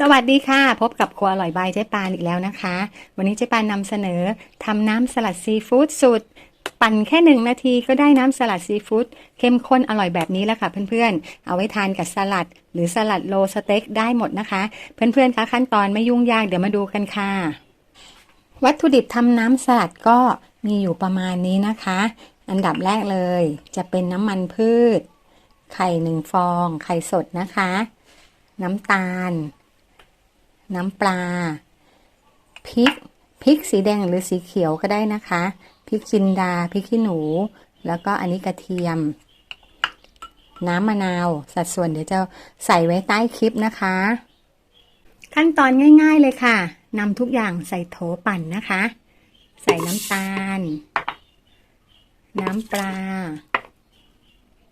สวัสดีค่ะ พบกับครัวอร่อยบายเจ๊ปานอีกแล้วนะคะ วันนี้เจ๊ปานนำเสนอทำน้ำสลัดซีฟู้ดสูตร ปั่นแค่หนึ่งนาทีก็ได้น้ำสลัดซีฟู้ดเข้มข้นอร่อยแบบนี้แล้วค่ะเพื่อนๆ เอาไว้ทานกับสลัด หรือสลัดโลสเต็กได้หมดนะคะ เพื่อนๆคะขั้นตอนไม่ยุ่งยากเดี๋ยวมาดูกันค่ะ วัตถุดิบทำน้ำสลัดก็มีอยู่ประมาณนี้นะคะ อันดับแรกเลย จะเป็นน้ำมันพืช ไข่หนึ่งฟอง ไข่สดนะคะ น้ำตาล น้ำปลาพริกพริกสีแดงหรือสีเขียวก็ได้นะคะพริกจินดาพริกขี้หนู แล้วก็อันนี้กระเทียม น้ำมะนาว สัดส่วนเดี๋ยวจะใส่ไว้ใต้คลิปนะคะ ขั้นตอนง่ายๆเลยค่ะนำทุกอย่างใส่โถปั่นนะคะ ใส่น้ำตาล น้ำปลา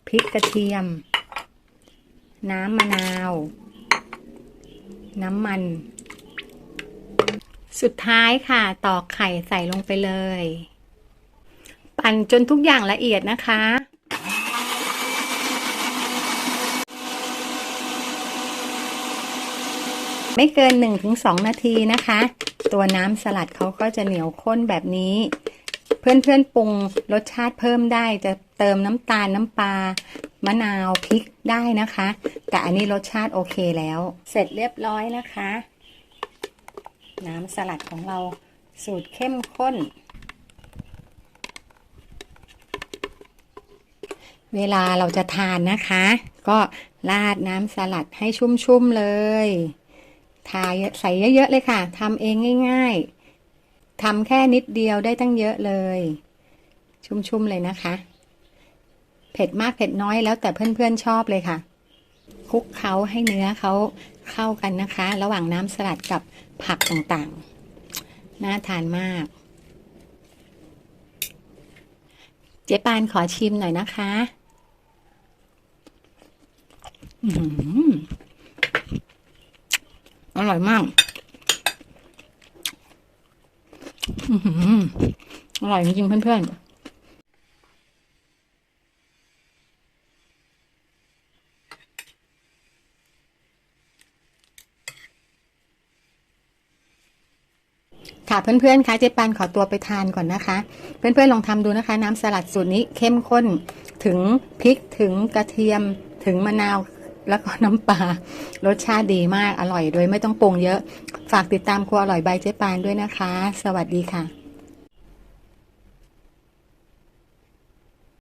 พริกกระเทียม น้ำมะนาว น้ำมัน สุดท้ายค่ะตอกไข่ใส่ลงไปเลย ปั่นจนทุกอย่างละเอียดนะคะไม่เกิน 1-2 นาทีนะคะ ตัวน้ำสลัดเขาก็จะเหนียวข้นแบบนี้ เพื่อนๆปรุงรสชาติเพิ่มได้จะเติมน้ำตาลน้ำปลามะนาวพริกได้นะคะ แต่อันนี้รสชาติโอเคแล้ว เสร็จเรียบร้อยนะคะ น้ำสลัดของเราสูตรเข้มข้น เวลาเราจะทานนะคะ ก็ราดน้ำสลัดให้ชุ่มๆเลยทาใส่เยอะๆเลยค่ะทำเองง่ายๆทำแค่นิดเดียวได้ตั้งเยอะเลย ชุ่มๆเลยนะคะ เผ็ดมากเผ็ดน้อยแล้วแต่เพื่อนๆชอบเลยค่ะ คลุกเขาให้เนื้อเขาเข้ากันนะคะ ระหว่างน้ำสลัดกับผักต่างๆ น่าทานมาก เจ๊ปานขอชิมหน่อยนะคะอร่อยมากอร่อยจริงๆเพื่อนๆ ค่ะเพื่อนๆคะเจ๊ปันขอตัวไปทานก่อนนะคะ เพื่อนๆลองทำดูนะคะ น้ำสลัดสูตรนี้เข้มข้นถึงพริกถึงกระเทียมถึงมะนาวแล้วก็น้ำปลารสชาติดีมากอร่อยโดยไม่ต้องปรุงเยอะ ฝากติดตามครัวอร่อยใบเจ๊ปานด้วยนะคะ สวัสดีค่ะ